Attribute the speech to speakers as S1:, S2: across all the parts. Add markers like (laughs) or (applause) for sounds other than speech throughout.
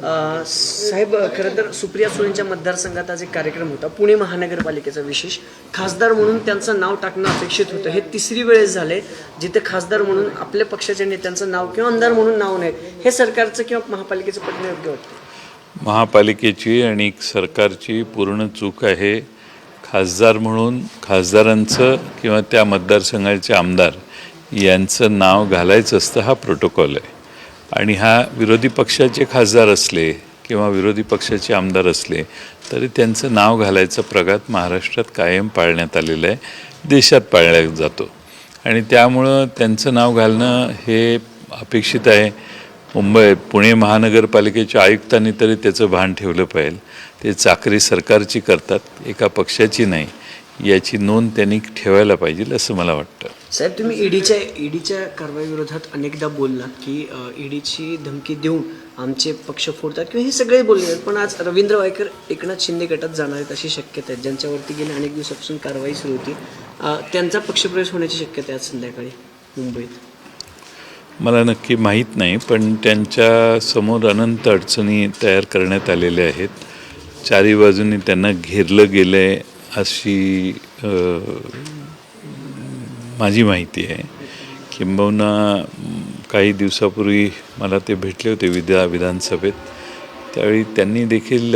S1: साहेब खरं तर सुप्रिया सुळेंच्या मतदारसंघात आज एक कार्यक्रम होता. पुणे महानगरपालिकेचा विशेष. खासदार म्हणून त्यांचं नाव टाकणं अपेक्षित होतं. हे तिसरी वेळेस झाले जिथे खासदार म्हणून आपल्या पक्षाच्या नेत्यांचं नाव किंवा आमदार म्हणून नाव नाही हे सरकारचं किंवा महापालिकेचं पटणं योग्य वाटतं
S2: महापालिकेची आणि सरकारची पूर्ण चूक आहे. खासदार म्हणून खासदारांचं किंवा त्या मतदारसंघाचे आमदार यांचं नाव घालायचं असतं हा प्रोटोकॉल आहे. आणि हा विरोधी पक्षाचे खासदार असले किंवा विरोधी पक्षाचे आमदार असले तरी त्यांचं नाव घालायचा प्रघात महाराष्ट्रात कायम पाळण्यात आलेला आहे देशात पाळला जातो. आणि त्यामुळं त्यांचं नाव घालणं हे अपेक्षित आहे. मुंबई पुणे महानगरपालिकेच्या आयुक्तांनी तरी त्याचं भान ठेवलं पाहिजे. ते चाकरी सरकारची करतात एका पक्षाची नाही. याची नोंद त्यांनी ठेवायला पाहिजे असं मला वाटतं.
S1: साहेब तुम्ही ईडीच्या ईडीच्या कारवाईविरोधात अनेकदा बोललात की ईडीची धमकी देऊन आमचे पक्ष फोडतात किंवा हे सगळे बोलले आहेत. पण आज रवींद्र वायकर एकनाथ शिंदे गटात जाणार आहेत अशी शक्यता आहे. ज्यांच्यावरती गेल्या अनेक दिवसापासून कारवाई सुरू होती. त्यांचा पक्षप्रवेश होण्याची शक्यता आहे आज संध्याकाळी मुंबईत.
S2: मला नक्की माहीत नाही पण त्यांच्यासमोर अनंत अडचणी तयार करण्यात आलेल्या आहेत. चारी बाजूनी त्यांना घेरलं गेलं आहे अशी माझी माहिती आहे. किंबहुना काही दिवसापूर्वी मला ते भेटले होते विद्या विधानसभेत. त्यावेळी त्यांनी देखील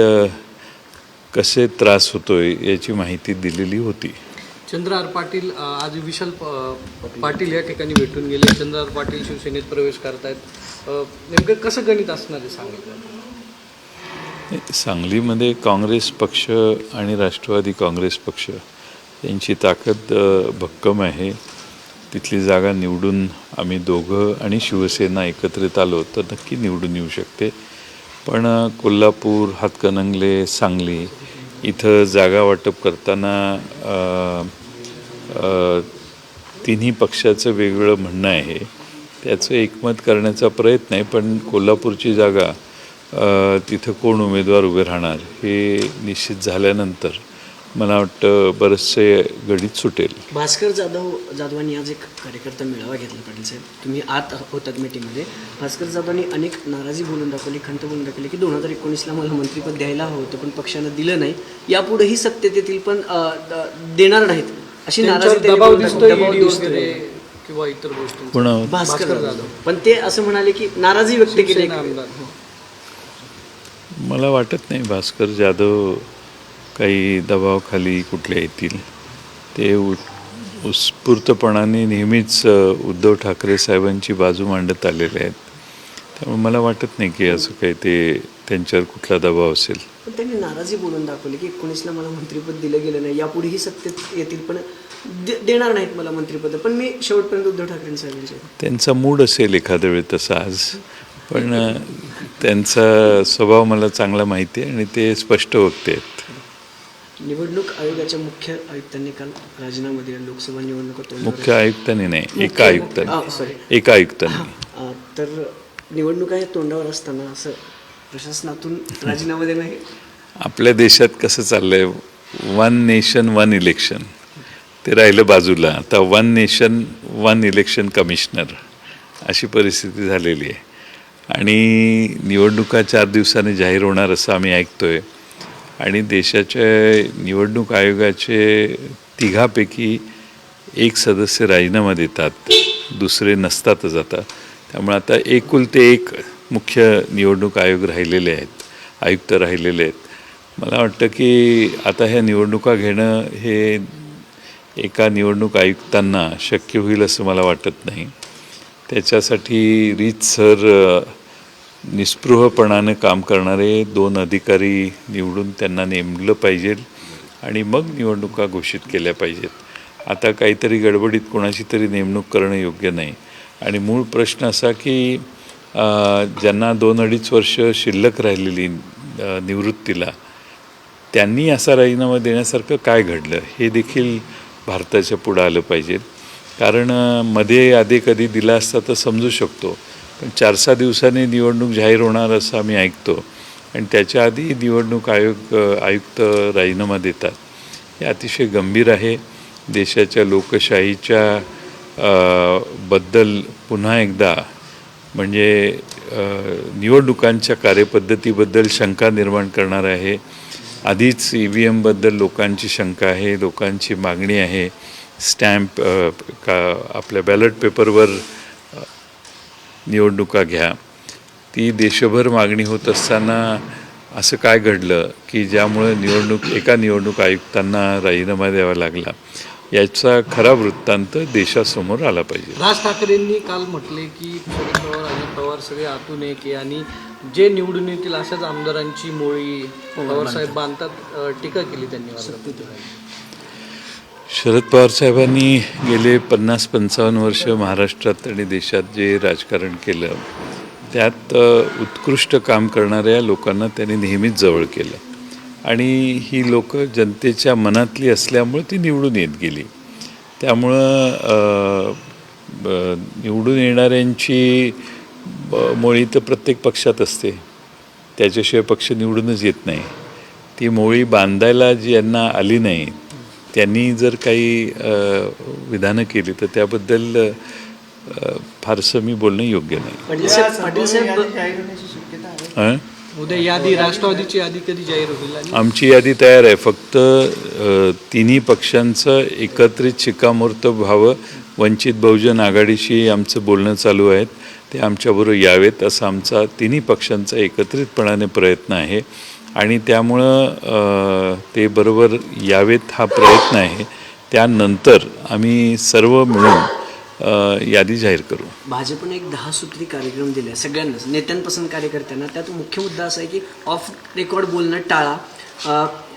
S2: कसे त्रास होतोय याची माहिती दिलेली होती.
S3: चंद्रहार पाटील आज विशाल पाटील या ठिकाणी भेटून गेले. चंद्रहार पाटील शिवसेनेत प्रवेश करतायत. अ, नेमकं कसं गणित असणार आहे सांगितलं?
S2: सांगलीमध्ये काँग्रेस पक्ष आणि राष्ट्रवादी काँग्रेस पक्ष त्यांची ताकद भक्कम आहे. तिथली जागा निवडून आम्ही दोघं आणि शिवसेना एकत्रित आलो तर नक्की निवडून येऊ शकते. पण कोल्हापूर हातकणंगले सांगली इथं जागा वाटप करताना तिन्ही पक्षाचं वेगवेगळं म्हणणं आहे. त्याचं एकमत करण्याचा प्रयत्न आहे पण कोल्हापूरची जागा तिथं कोण उमेदवार उभे राहणार हे निश्चित झाल्यानंतर मला वाटतं बरेचसे गणित सुटेल.
S1: भास्कर जाधव जाधवांनी आज एक कार्यकर्ता मेळावा घेतला पाटील साहेब. तुम्ही आत होतात मीटिंगमध्ये. भास्कर जाधवांनी अनेक नाराजी बोलून दाखवली खंत बोलून दाखवली की दोन हजार एकोणीसला मला मंत्रिपद द्यायला हवं होतं पण पक्षानं दिलं नाही. यापुढेही सत्तेत येतील पण देणार नाहीत. अशी नाराजी
S3: दबाव दिसतोय किंवा इतर गोष्टी.
S1: भास्कर जाधव. पण ते असं म्हणाले की नाराजी व्यक्त केली.
S2: मला वाटत नाही भास्कर जाधव काही दबावाखाली कुठले येतील. ते उ उत्स्फूर्तपणाने नेहमीच उद्धव ठाकरे साहेबांची बाजू मांडत आलेले आहेत. त्यामुळे मला वाटत नाही की असं काही ते त्यांच्यावर कुठला दबाव असेल.
S1: पण त्यांनी नाराजी बोलून दाखवली की एकोणीसला मला मंत्रिपद दिलं गेलं नाही. यापुढेही सत्तेत येतील पण दे- देणार नाहीत मला मंत्रिपद. पण मी शेवटपर्यंत उद्धव ठाकरे साहेबांचे.
S2: त्यांचा मूड असेल एखाद्या वेळी तसा आज. पण त्यांचा स्वभाव मला चांगला माहिती आहे आणि ते स्पष्ट वक्ते आहेत.
S1: निवडणूक आयोगाच्या मुख्य आयुक्तांनी काल राजीनामा दिला लोकसभा निवडणुका
S2: मुख्य आयुक्तांनी नाही एका आयुक्तांनी.
S1: sorry.
S2: एका आयुक्तांनी.
S1: तर निवडणुका हे तोंडावर असताना असं प्रशासनातून राजीनामा देणं हे
S2: आपल्या देशात कसं चाललंय? वन नेशन वन इलेक्शन ते राहिलं बाजूला. आता one nation one election commissioner अशी परिस्थिती झालेली आहे. आणि निवडणुका चार दिवसांनी जाहीर होणार असं आम्ही ऐकतोय. आणि देशाच्या निवडणूक आयोगाचे तिघापैकी एक सदस्य राजीनामा देतात दुसरे नसतातच आता त्यामुळे आता एकुलते एक मुख्य निवडणूक आयोग राहिलेले आहेत आयुक्त राहिलेले आहेत. मला वाटतं की आता ह्या निवडणुका घेणं हे एका निवडणूक आयुक्तांना शक्य होईल असं मला वाटत नाही. त्याच्यासाठी रीतसर अ, निस्पृहपणानं काम करणारे दोन अधिकारी निवडून त्यांना नेमलं पाहिजे आणि मग निवडणुका घोषित केल्या पाहिजेत. आता काहीतरी गडबडीत कोणाची तरी नेमणूक करणं योग्य नाही. आणि मूळ प्रश्न असा की ज्यांना दोन अडीच वर्ष शिल्लक राहिलेली निवृत्तीला त्यांनी असा राजीनामा देण्यासारखं काय घडलं? हे देखील भारताच्या पुढं आलं पाहिजे. कारण मध्ये आधी कधी दिला असता तर समजू शकतो. पण चार सहा दिवसांनी निवडणूक जाहीर होणार असं आम्ही ऐकतो. आणि त्याच्या आधी निवडणूक आयोग आयुक्त राजीनामा देतात. हे अतिशय गंभीर आहे. देशाच्या लोकशाहीच्या बद्दल पुन्हा एकदा म्हणजे निवडणुकांच्या कार्यपद्धतीबद्दल शंका निर्माण करणार आहे. आधीच ई व्ही एमबद्दल लोकांची शंका आहे लोकांची मागणी आहे. स्टॅम्प का आपल्या बॅलेट पेपरवर निवडणुका घ्या. ती देशभर मागणी होत असताना असं काय घडलं की ज्यामुळं निवडणूक एका निवडणूक आयुक्तांना राजीनामा द्यावा लागला. याचा खरा वृत्तांत देशासमोर आला पाहिजे.
S3: राज ठाकरेंनी काल म्हटले की शरद पवार अजित पवार सगळे आतून एक आहे आणि जे निवडून येतील अशाच आमदारांची मोळी पवार साहेब बांधतात टीका केली त्यांनी.
S2: शरद पवार साहेबांनी गेले पन्नास पंचावन्न वर्ष महाराष्ट्रात आणि देशात जे राजकारण केलं त्यात उत्कृष्ट काम करणाऱ्या लोकांना त्यांनी नेहमीच जवळ केलं. आणि ही लोक जनतेच्या मनातली असल्यामुळं ती निवडून येत गेली. त्यामुळं ब- निवडून येणाऱ्यांची ब- मोळी तर प्रत्येक पक्षात असते. त्याच्याशिवाय पक्ष निवडूनच येत नाही. ती मोळी बांधायला जी यांना आली नाही त्यांनी जर काही विधानं केली तर त्याबद्दल फारसं मी बोलणं योग्य नाही.
S1: पाटील साहेब पाटील साहेब
S2: हं?
S3: उद्या यादी राष्ट्रवादीची यादी कधी जाहीर होईल आणि
S2: आमची यादी तयार आहे. फक्त तिन्ही पक्षांचं एकत्रित शिक्कामोर्तब व्हावं. वंचित बहुजन आघाडीशी आमचं बोलणं चालू आहेत. ते आमच्याबरोबर यावेत असा आमचा तिन्ही पक्षांचा एकत्रितपणाने प्रयत्न आहे. आणि त्यामुळं ते बरोबर यावेत हा प्रयत्न आहे. त्यानंतर आम्ही सर्व मिळून यादी जाहीर करू.
S1: भाजपने एक दहा सूत्री कार्यक्रम दिले सगळ्यांनाच नेत्यांपासून कार्यकर्त्यांना. त्यात मुख्य मुद्दा असा आहे की ऑफ रेकॉर्ड बोलणं टाळा.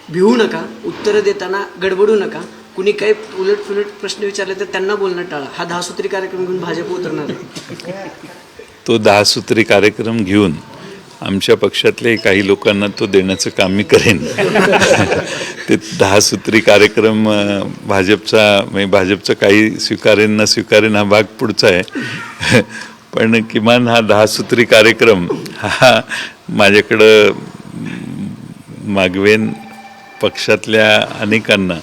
S1: भिवू नका उत्तरं देताना गडबडू नका. कुणी काही उलट पुलट प्रश्न विचारले तर त्यांना बोलणं टाळा. हा दहा सूत्री कार्यक्रम घेऊन भाजप उतरणार
S2: तो दहा सूत्री कार्यक्रम घेऊन आमच्या पक्षातले काही लोकांना तो देण्याचं काम मी करेन. (laughs) ते दहा सूत्री कार्यक्रम भाजपचा म्हणजे भाजपचं काही स्वीकारेन न स्वीकारेन हा भाग पुढचा आहे. (laughs) पण किमान हा दहा सूत्री कार्यक्रम हा माझ्याकडं मागवेन पक्षातल्या अनेकांना.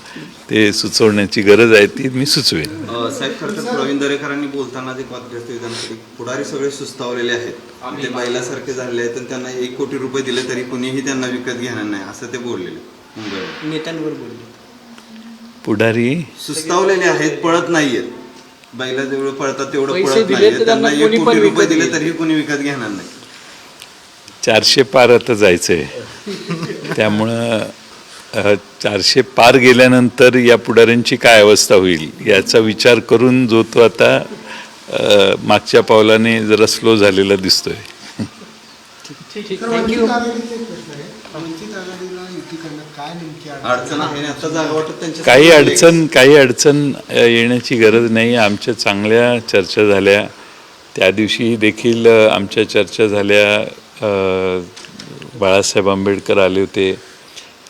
S2: ते सुचवण्याची गरज आहे ती मी सुचवेन.
S4: साहेब खरं तर प्रवीण दरेकरांनी बोलताना ते वादग्रस्त विधान केले पुढारी सगळे सुस्तावलेले आहेत. ते बैलासारखे झालेले आहेत आणि त्यांना एक कोटी रुपये दिले तरी कुणीही त्यांना विकत घेणार नाही असं ते बोललेले मुंबईवर
S1: नेत्यांवर बोलले.
S2: पुढारी?
S4: सुस्तावलेले आहेत पळत नाहीयेत. बैला जेवढं पळतात तेवढं
S3: पैसे
S4: पळत
S3: दिले
S4: नाहीयेत.
S3: त्यांना
S4: त्यांना
S3: कोणी
S4: एक
S3: पण
S4: कोटी रुपये
S3: विकत
S4: दिले
S3: घेईल.
S4: तरीही कोणी विकत घेणार नाही.
S2: चारशे पार आता जायचंय. (laughs) त्यामुळं अ, चारशे पार गेल्यानंतर या पुढाऱ्यांची काय अवस्था होईल याचा विचार करून जो तो आता मागच्या पावलाने जरा स्लो झालेला दिसतोय. काही अडचण काही अडचण येण्याची गरज नाही. आमच्या चांगल्या चर्चा झाल्या. त्या दिवशी देखील आमच्या चर्चा झाल्या. बाळासाहेब आंबेडकर आले होते.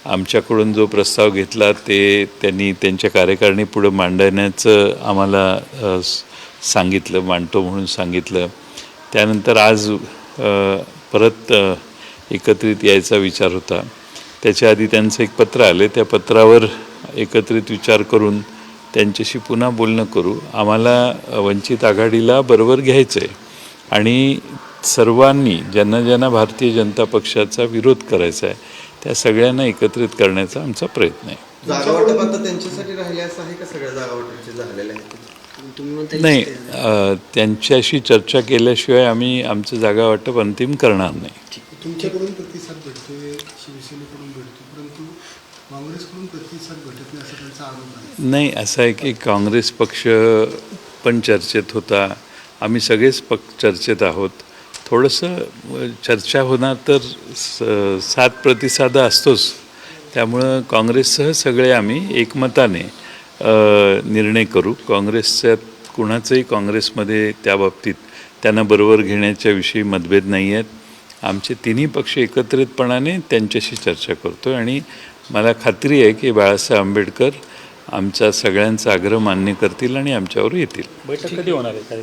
S2: आमच्याकडून जो प्रस्ताव घेतला ते त्यांनी त्यांच्या कार्यकारिणी पुढं मांडण्याचं आम्हाला सांगितलं मांडतो म्हणून सांगितलं. त्यानंतर आज परत एकत्रित यायचा विचार होता. त्याच्या आधी त्यांचं एक पत्र आले. त्या पत्रावर एकत्रित विचार करून त्यांच्याशी पुन्हा बोलणं करू. आम्हाला वंचित आघाडीला बरोबर घ्यायचं आहे आणि सर्वांनी ज्यांना ज्यांना भारतीय जनता पक्षाचा विरोध करायचा आहे त्या सगळ्यांना एकत्रित करण्याचा आमचा प्रयत्न आहे.
S4: जागा वाटप आता त्यांच्यासाठी राहिले असं आहे का सगळ्या जागा वाटपचे झालेले आहेत?
S1: तुम्ही म्हणता
S2: नाही त्यांच्याशी चर्चा केल्याशिवाय आम्ही आमचं जागा वाटप अंतिम करणार नाही.
S5: तुमच्याकडून प्रतिसाद भेटतोय शिवसेनेकडून भेटतो परंतु काँग्रेसकडून प्रतिसाद भेटत नाही असा त्यांचा आरोप आहे.
S2: नाही असं आहे की काँग्रेस पक्ष पण चर्चेत होता. आम्ही सगळेच पक्ष चर्चेत आहोत. थोडंसं चर्चा होणार तर स- सात प्रतिसाद असतोच. त्यामुळं काँग्रेससह सगळे आम्ही एकमताने निर्णय करू. काँग्रेसच्या कुणाचंही काँग्रेसमध्ये त्या बाबतीत त्यांना बरोबर घेण्याच्या विषयी मतभेद नाही आहेत. आमचे तिन्ही पक्ष एकत्रितपणाने त्यांच्याशी चर्चा करतो आणि मला खात्री आहे की बाळासाहेब आंबेडकर आमचा सगळ्यांचा आग्रह मान्य करतील आणि आमच्यावर येतील.
S6: बैठक कधी होणार आहे?